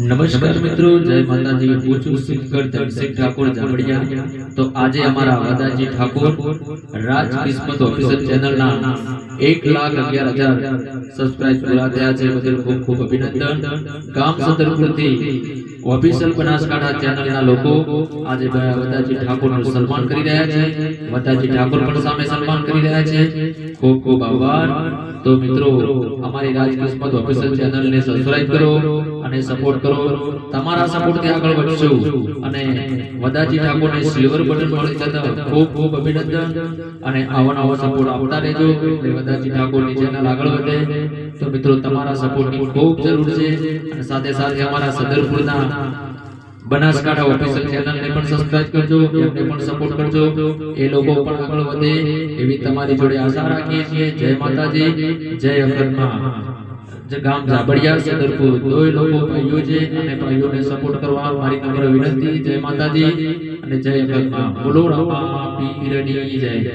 નમસ્કાર મિત્રો જય માતાજી હું છું સિંગર ધનસિંહ ઠાકોર જામડિયા તો આજે અમારા વાદાજી ઠાકોર રાજ કિસ્મત ઓફિસર ચેનલના એક લાખ અગિયાર હજાર સબસ્ક્રાઇબ પૂરા થયા છે બદલ ખૂબ ખૂબ અભિનંદન ગામ સદરપુરથી ઓફિશિયલ બનાસકાંઠા ચેનલના લોકો આજે વદાજી ઠાકોરનું સન્માન કરી રહ્યા છે વદાજી ઠાકોર પણ સામે સન્માન કરી રહ્યા છે ખૂબ ખૂબ આભાર તો મિત્રો અમારી રાજ કિસ્મત ઓફિશિયલ ચેનલને સબસ્ક્રાઇબ કરો અને સપોર્ટ કરો. તમારા સપોર્ટથી આગળ વધશું. અને વદાજી ઠાકોરને સિલ્વર બટન મળી જતા ખૂબ ખૂબ અભિનંદન. અને આવો નવો સપોર્ટ આપતા રહેજો. એટલે વદાજી ઠાકોરની ચેનલ આગળ વધે. તો મિત્રો, તમારા સપોર્ટની ખૂબ જરૂર છે. અને સાથે સાથે અમારા સદરપુરના બનાસકાંઠા ઓફિશિયલ ચેનલને પણ સબસ્ક્રાઇબ કરજો, એમને પણ સપોર્ટ કરજો. એ લોકો પણ આગળ વધે એવી તમારી જોડે આશા રાખીએ છીએ. જય માતાજી, જય જે ગામ જાબડિયા સદરપુર, દોય લોકો ભાઈઓ છે અને ભાઈઓને સપોર્ટ કરવા મારી નમ્ર વિનંતી. જય માતાજી અને જય અખતમાં બોલો રામા પીરની જય.